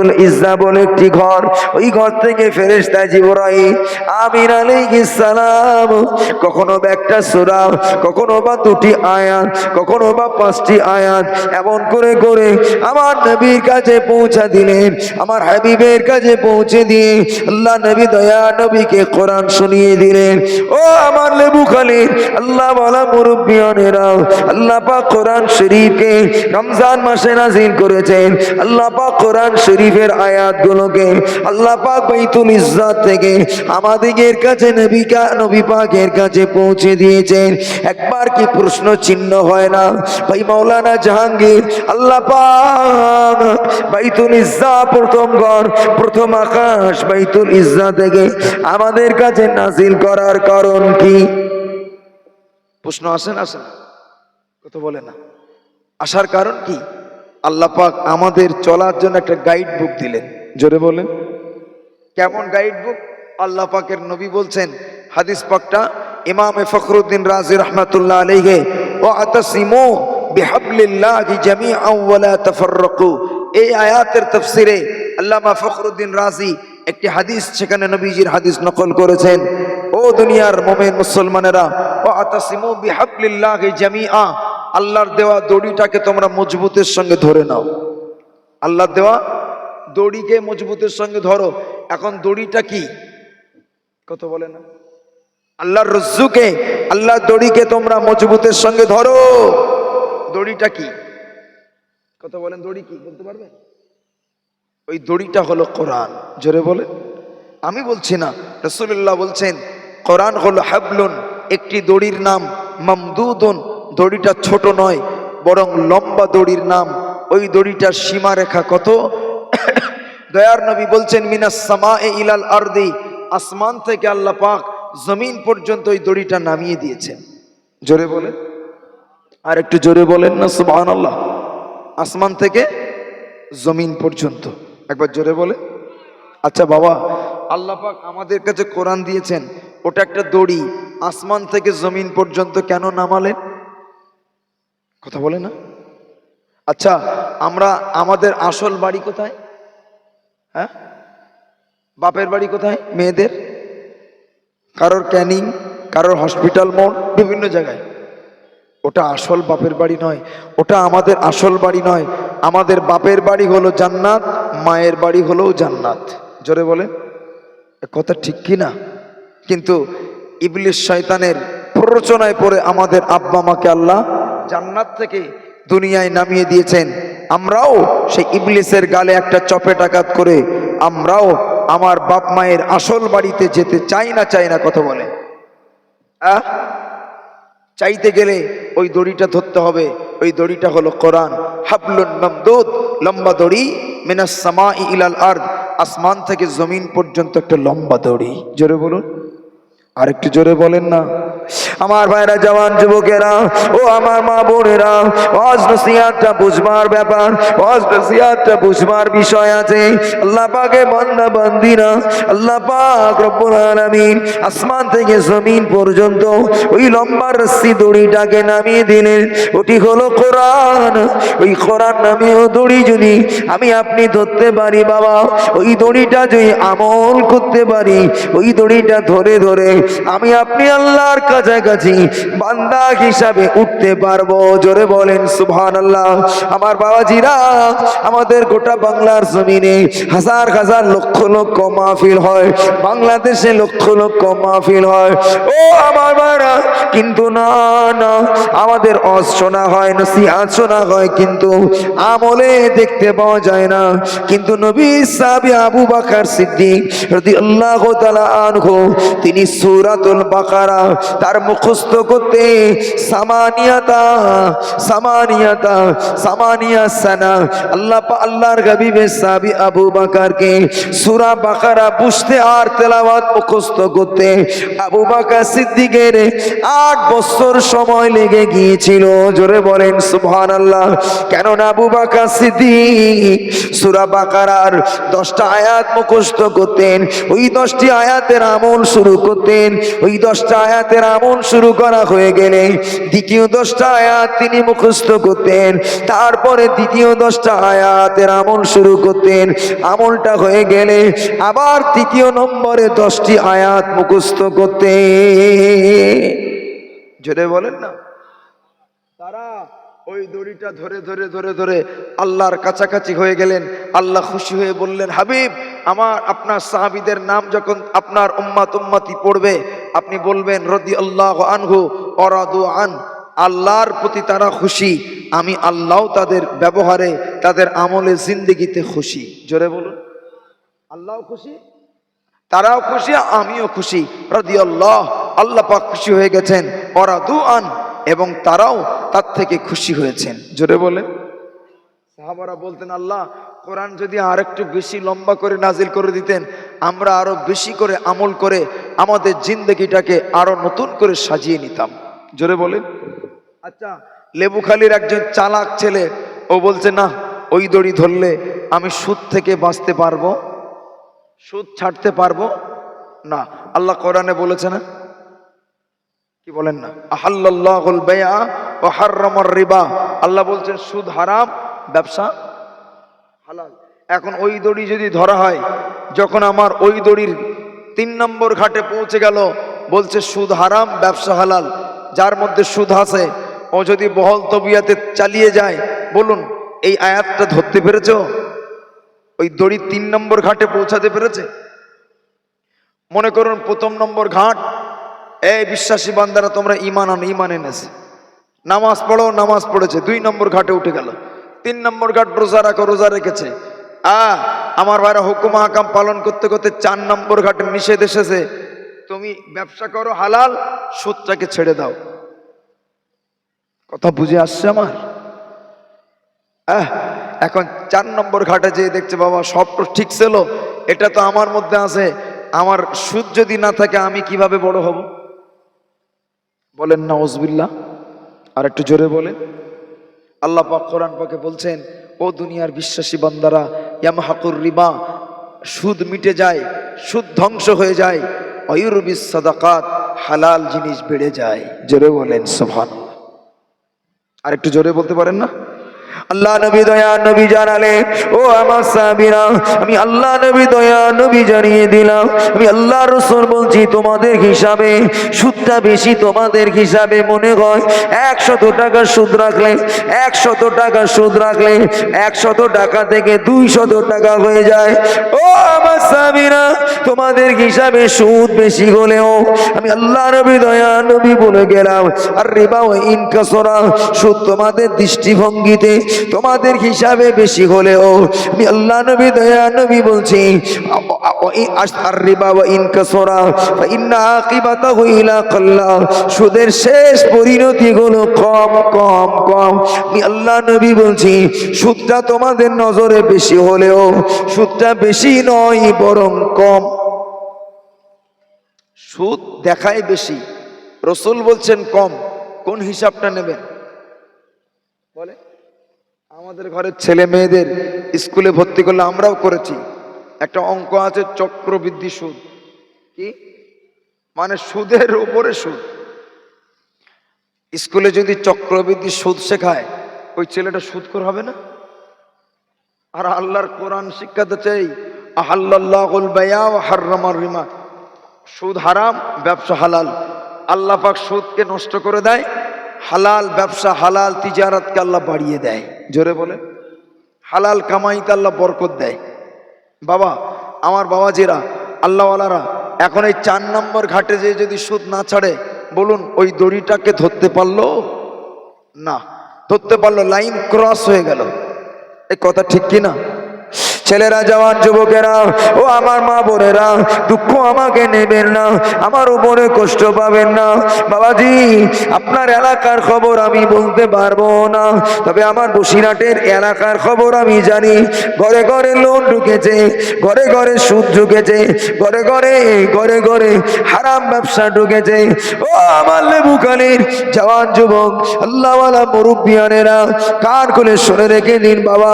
বাইতুল ইজ্জা বলে একটি ঘর, ওই ঘর থেকে ফেরেশতা জিবরাইল আমির আলাইহিস সালাম। কখনো বা একটা সূরা, কখনো বা দুটি আয়াত, কখনো বা পাঁচটি আয়াত, এমন করে করে আমার নবীর কাছে পৌঁছা দিলেন, আমার হাবিবের কাছে পৌঁছে দিয়ে আল্লাহ নবী দয়া নবীকে কোরআন শুনিয়ে দিলেন। ও আমার লেবু খালি আল্লাহ বলা মুরব্বিয়নেরাও আল্লাহ পাক কোরআন শরীফকে রমজান মাসে নাজিল করেছেন, আল্লাহ পাক কোরআন শরীফের আয়াতগুলোকে আল্লাহ পাক বাইতুল ইজ্জাত থেকে আমাদের কাছে নবীকা নবী পাকের কাছে পৌঁছে দিয়েছেন। একবার কি প্রশ্ন চিহ্ন হয় না? ভাই মাওলানা জাহাঙ্গীর, আল্লাহ পাক বাইতুল ইজ্জা প্রথম ঘর, প্রথম আকাশ বাইতুল ইজ্জা থেকে আমাদের কাছে নাজিল করার কারণ কি? প্রশ্ন আসেন আসেন কত বলে না। আসার কারণ কি? আল্লাহ পাক আমাদের চলার জন্য একটা গাইড বুক দিলেন। জোরে বলেন। কেমন গাইড বুক আল্লাহ পাকের নবী বলছেন হাদিস পাকটা ইমামে ফখরুদ্দিন রাজি রহমাতুল্লাহ আলাইহে ও আতাসিমু বিহাবলিল্লাহি তাফাররাকু। এই আয়াতের তাফসিরে আল্লামা ফখরুদ্দিন রাজি একটি হাদিস সেখানে নবীজির হাদিস নকল করেছেন। ও দুনিয়ার মোমেন মুসলমানেরা ও আতাসিমু বিহাবলিল্লাহি জামিআ। আল্লাহর দেওয়া দড়িটাকে তোমরা মজবুতের সঙ্গে ধরে নাও। আল্লাহর দেওয়া দড়িকে মজবুতের সঙ্গে ধরো। এখন দড়িটা কি? কত বলে না? আল্লাহর রজ্জুকে, আল্লাহর দড়িকে তোমরা মজবুতের সঙ্গে ধরো। দড়িটা কি? কত বলেন দড়ি কি? বলতে পারবেন ওই দড়িটা হলো কোরআন। জোরে বলে। আমি বলছি না রসুল্লাহ বলছেন, কোরআন হলো হাবলুন, একটি দড়ির নাম মামদুদুন। দড়িটা ছোট নয়, বরং লম্বা দড়ির নাম। ওই দড়িটার সীমারেখা কত? দয়ার নবী বলছেন, মিনাস সামা এ ইলাল আরদি। আসমান থেকে আল্লাহ পাক জমিন পর্যন্ত ওই দড়িটা নামিয়ে দিয়েছেন। জোরে বলে আর একটু জোরে বলেন না সুবহান আল্লাহ আসমান থেকে জমিন পর্যন্ত। একবার জোরে বলে আচ্ছা বাবা, আল্লাহ পাক আমাদের কাছে কোরআন দিয়েছেন, ওটা একটা দড়ি। আসমান থেকে জমিন পর্যন্ত কেন নামালেন? কথা বলে না? আচ্ছা আমরা আমাদের আসল বাড়ি কোথায়? হ্যাঁ? বাপের বাড়ি কোথায়? মেয়েদের? কারোর ক্যানিং, কারোর হসপিটাল মোড়, বিভিন্ন জায়গায়। ওটা আসল বাপের বাড়ি নয়, ওটা আমাদের আসল বাড়ি নয়। আমাদের বাপের বাড়ি হলো জান্নাত, মায়ের বাড়ি হলো জান্নাত। জোরে বলে কথা ঠিক কি না? কিন্তু ইবলিশ শয়তানের প্ররোচনায় পড়ে আমাদের আব্বা মাকে আল্লাহ জান্নাত থেকে দুনিয়ায় নামিয়ে দিয়েছেন। আমরাও সেই ইবলিসের গালে একটা চপে টাকাত করে আমরাও আমার বাপ মায়ের আসল বাড়িতে যেতে চাই না চাই না কথা বলে। চাইতে গেলে ওই দড়িটা ধরতে হবে। ওই দড়িটা হলো কোরআন। হাবলুন মামদুদ, লম্বা দড়ি, মিনাস সামা ইলাল আর্দ। আসমান থেকে জমিন পর্যন্ত একটা লম্বা দড়ি। জোরে বলুন। আরেকটু জোরে বলেন না। আমার ভাইরা জওয়ান যুবকেরা, ও আমার মা বোনেরা ওয়াজ নসিহাতটা বুঝবার ব্যাপার ওয়াজ নসিহাতটা বুঝবার বিষয় আছে। আল্লাহ পাকে বান্দা, বান্দিরা, আল্লাহ পাক রব্বুল আলামিন আসমান থেকে জমিন পর্যন্ত ওই লম্বা রস্সি দড়িটাকে নামিয়ে দিলেন। ওটি হলো কোরআন। ওই কোরআন নামীয় দড়ি যদি আমি আপনি ধরতে পারি বাবা, ওই দড়িটা যদি আমল করতে পারি, ওই দড়িটা ধরে ধরে আমি আপনি আল্লাহর কাছাকাছি বান্দা হিসাবে উঠতে পারব। জোরে বলেন সুবহান আল্লাহ আমার বাবাজিরা, আমাদের গোটা বাংলার জমিনে হাজার হাজার লক্ষ লক্ষ মাহফিল হয়। বাংলাদেশে লক্ষ লক্ষ মাহফিল হয়। ও আমার বাড়া কিন্তু না না, আমাদের অজ শোনা হয় নসিহাত শোনা হয়, কিন্তু আমলে দেখতে পাওয়া যায় না। কিন্তু নবী সাহাবী আবু বাকার সিদ্দিক তিনি সুরাতুল বাকারা, তার মুখস্থ করতে, সামানিয়াতা সামানিয়াতা, সামানিয়া সানা। আল্লাহ আল্লাহর হাবিবে সাহাবী আবু বাকারকে সূরা বাকারা বুঝতে আর তেলাওয়াত মুখস্থ করতে আবু বাকার সিদ্দিকের আট বছর সময় লেগে গিয়েছিল। জোরে বলেন সুবহান আল্লাহ কেননা আবু বাকার সিদ্দিক সূরা বাকারার দশটা আয়াত মুখস্থ করতেন, ওই দশটি আয়াতের আমল শুরু করতেন, ওই দশটা আয়াতের আমল শুরু করা হয়ে গেলে দ্বিতীয় দশটা আয়াত তিনি মুখস্থ করতেন। তারপরে দ্বিতীয় দশটা আয়াতের আমল শুরু করতেন। আমলটা হয়ে গেলে আবার তৃতীয় নম্বরে দশটি আয়াত মুখস্থ করতে জোরে বলেন না। তারা ওই দড়িটা ধরে ধরে ধরে ধরে আল্লাহর কাছাকাছি হয়ে গেলেন। আল্লাহ খুশি হয়ে বললেন, হাবিব, আমার, আপনার সাহাবিদের নাম যখন আপনার উম্মাত উম্মাতি পড়বে আপনি বলবেন রদি আল্লাহ আনহু অরাদু আন, আল্লাহর প্রতি তারা খুশি, আমি আল্লাহ তাদের ব্যবহারে, তাদের আমলে জিন্দেগিতে খুশি। জোরে বলুন। আল্লাহ খুশি, তারাও খুশি, আমিও খুশি। রদি আল্লাহ আল্লাহ পাক খুশি হয়ে গেছেন ওরা দু আন, এবং তারাও তার থেকে খুশি হয়েছেন। জোরে বলে সাহাবারা বলতেন, আল্লাহ কোরআন যদি আর একটু বেশি লম্বা করে নাজিল করে দিতেন আমরা আরও বেশি করে আমল করে আমাদের জিন্দগিটাকে আরও নতুন করে সাজিয়ে নিতাম। জোরে বলেন। আচ্ছা। লেবুখালির একজন চালাক ছেলে ও বলছে না ওই দড়ি ধরলে আমি সুদ থেকে বাঁচতে পারব? সুদ ছাড়তে পারব? না। আল্লাহ কোরআনে বলেছে না? কি বলেন না? আহাল্লাহুল বেয়া ও হাররামার রিবা। আল্লাহ বলছেন সুদ হারাম ব্যবসা হালাল। এখন ওই দড়ি যদি ধরা হয়, যখন আমার ওই দড়ির তিন নম্বর ঘাটে পৌঁছে গেল, বলছে সুদ হারাম, ব্যবসা হালাল। যার মধ্যে সুদ আছে, ও যদি বহল তবিয়াতে চালিয়ে যায়, বলুন, এই আয়াতটা ধরতে পেরেছ? ওই দড়ি তিন নম্বর ঘাটে পৌঁছাতে পেরেছে? মনে করুন, প্রথম নম্বর ঘাট এই বিশ্বাসী বান্দারা, তোমরা ইমান আন ইমান এনেছে। নামাজ পড়ো, নামাজ পড়েছে, দুই নম্বর ঘাটে উঠে গেল। তিন নম্বর ঘাট রোজা রাখো, রোজা রেখেছে। আ, আমার ভাইরা হুকুম হাকাম পালন করতে করতে চার নম্বর ঘাটে নিষেধ এসেছে। তুমি ব্যবসা করো হালাল, সুদটাকে ছেড়ে দাও। কথা বুঝে আসছে আমার? এখন চার নম্বর ঘাটে যেয়ে দেখছে, বাবা, সব তো ঠিক ছিল, এটা তো আমার মধ্যে আছে। আমার সুদ যদি না থাকে, আমি কীভাবে বড় হব? বলেন না ওজবিল্লা আর একটু জোরে বলেন। আল্লাহ পাক কোরআন পাকে বলছেন, ও দুনিয়ার বিশ্বাসী বান্দারা, ইয়ামাহাকুর রিমা সুদ মিটে যায়, সুদ ধ্বংস হয়ে যায়, অয়ুরবিস সাদাকাত, হালাল জিনিস বেড়ে যায়। জোরে বলেন সোভান আর একটু জোরে বলতে পারেন না? আল্লাহ নবী দয়া নবী জানালে, ও আমার সাহাবীরা, আমি আল্লাহ নবী দয়া নবী জানিয়ে দিলাম। আমি আল্লাহ রসুল বলছি, তোমাদের হিসাবে, সুদটা বেশি তোমাদের হিসাবে মনে হয়। একশত টাকা সুদ রাখলে, একশত টাকা সুদ রাখলে, একশত টাকা থেকে দুইশত টাকা হয়ে যায়। ও আমার সাহাবীরা, তোমাদের হিসাবে সুদ বেশি হলেও, আমি আল্লাহ নবী দয়া নবী বলে গেলাম। আর রিবা ইনকাসরা, সুদ তোমাদের দৃষ্টিভঙ্গিতে তোমাদের হিসাবে বেশি হলেও, আমি আল্লাহ নবী, দয়া নবী বলছি সুদের শেষ পরিণতি হলো কম কম কম। আমি আল্লাহ নবী বলছি, সুদটা তোমাদের নজরে বেশি হলেও, সুদটা বেশি নয়, বরং কম। সুদ দেখায় বেশি, রসুল বলছেন কম, কোন হিসাবটা নেবেন? বলে আমাদের ঘরের ছেলে মেয়েদের স্কুলে ভর্তি করলে আমরাও করেছি। একটা অঙ্ক আছে, চক্রবৃদ্ধি সুদ। কি? মানে সুদের উপরে সুদ। স্কুলে যদি চক্রবৃদ্ধি সুদ শেখায়, ওই ছেলেটা সুদখোর হবে না? আর আল্লাহর কোরআন শিক্ষাতে চাই আহাল্লাহুল রিমা। সুদ হারাম, ব্যবসা হালাল। আল্লাহ পাক সুদকে নষ্ট করে দেয়, হালাল ব্যবসা হালাল তিজারতকে আল্লাহ বাড়িয়ে দেয়। জোরে বলে, হালাল কামাইতে আল্লাহ বরকত দেয়। বাবা, আমার বাবা জেরা আল্লাহওয়ালারা, এখন এই চার নম্বর ঘাটে যে যদি সুদ না ছাড়ে, বলুন ওই দড়িটাকে ধরতে পারল? না, ধরতে পারল, লাইন ক্রস হয়ে গেল। এই কথা ঠিক কি না ছেলেরা জওয়ান যুবকেরা, ও আমার মা বোনেরা, দুঃখ আমাকে নেবেন না, আমার উপরে কষ্ট পাবেন না। বাবাজি, আপনার এলাকার খবর আমি বলতে পারব না, তবে আমার বসিরহাটের এলাকার খবর আমি জানি। ঘরে ঘরে লোন ঢুকেছে, ঘরে ঘরে সুদ ঢুকেছে, ঘরে ঘরে ঘরে ঘরে হারাম ব্যবসা ঢুকেছে। ও আমার লেবুকালির জওয়ান যুবক, আল্লাহওয়ালা মুরব্বিয়ানেরা, কান খুলে শুনে রেখে দিন বাবা,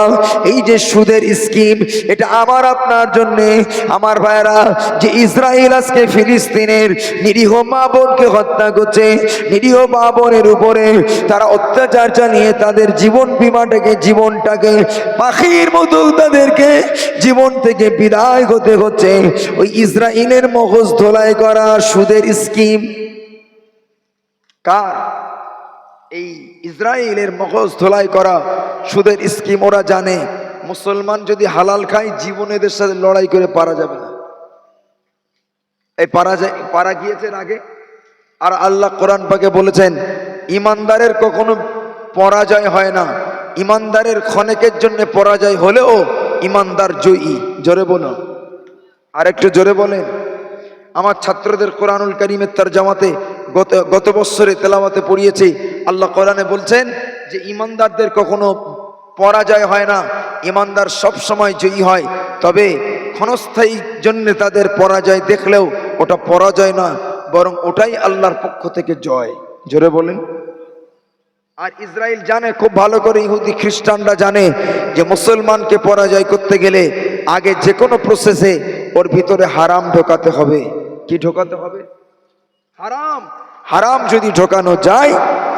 এই যে সুদের স্কিম এটা আমার, আপনার জন্য। আমার ভাইরা যে ইসরায়েল আজকে ফিলিস্তিনের নিরীহ মা বোনকে হত্যা করছে, নিরীহ মা বোনের উপরে তারা অত্যাচার চালিয়ে তাদের জীবন বিমাটাকে, জীবনটাকে, পাখির মতো তাদেরকে জীবন থেকে বিদায় হতে হচ্ছে। ওই ইসরায়েলের মগজ ধোলাই করা সুদের স্কিম। কার? এই ইসরায়েলের মগজ ধোলাই করা সুদের স্কিম ওরা জানে। মুসলমান যদি হালাল খায়, জীবন এদের সাথে লড়াই করে পারা যাবে না। এই পারা যায়, পারা গিয়েছেন আগে। আর আল্লাহ কোরআন পাকে বলেছেন, ইমানদারের কখনো পরাজয় হয় না। ইমানদারের ক্ষণেকের জন্য পরাজয় হলেও ইমানদার জয়ী। জোরে বলুন আর একটু জোরে বলেন। আমার ছাত্রদের কোরআনুল করিমের তার জামাতে গত গত বৎসরে তেলাওয়াতে পড়িয়েছি। আল্লাহ কোরআনে বলছেন যে, ইমানদারদের কখনো পরাজয় হয় না। ইমানদার সব সময় জয়ী হয়। তবে ক্ষণস্থায়ী জন্য তাদের পরাজয় দেখলেও ওটা পরাজয় না বরং ওটাই আল্লাহর পক্ষ থেকে জয়। জোরে বলেন। আর ইসরায়েল জানে, খুব ভালো করে ইহুদি খ্রিস্টানরা জানে যে মুসলমানকে পরাজয় করতে গেলে আগে যে কোনো প্রসেসে ওর ভিতরে হারাম ঢোকাতে হবে। কি ঢোকাতে হবে? হারাম। হারাম যদি ঢোকানো যায়,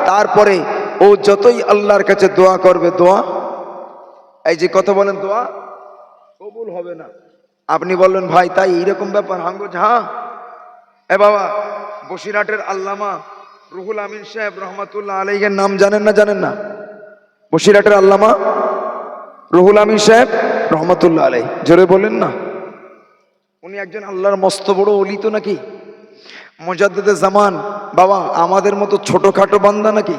তারপরে ও যতই আল্লাহর কাছে দোয়া করবে, দোয়া এই যে কথা বলেন দোয়া? কবুল হবে না। আপনি বললেন ভাই তাই এইরকম ব্যাপার হাঙ্গো হ্যাঁ এ বাবা বসিরহাটের আল্লামা রুহুল আমিন সাহেব রহমাতুল্লাহ আলাইহের নাম জানেন না জানেন না? বসিরহাটের আল্লামা রুহুল আমিন সাহেব রহমতুল্লাহ আলাই জোরে বলেন না। উনি একজন আল্লাহর মস্ত বড় অলি তো নাকি? মোজাদ্দেদে জামান বাবা আমাদের মতো ছোটখাটো বান্দা নাকি?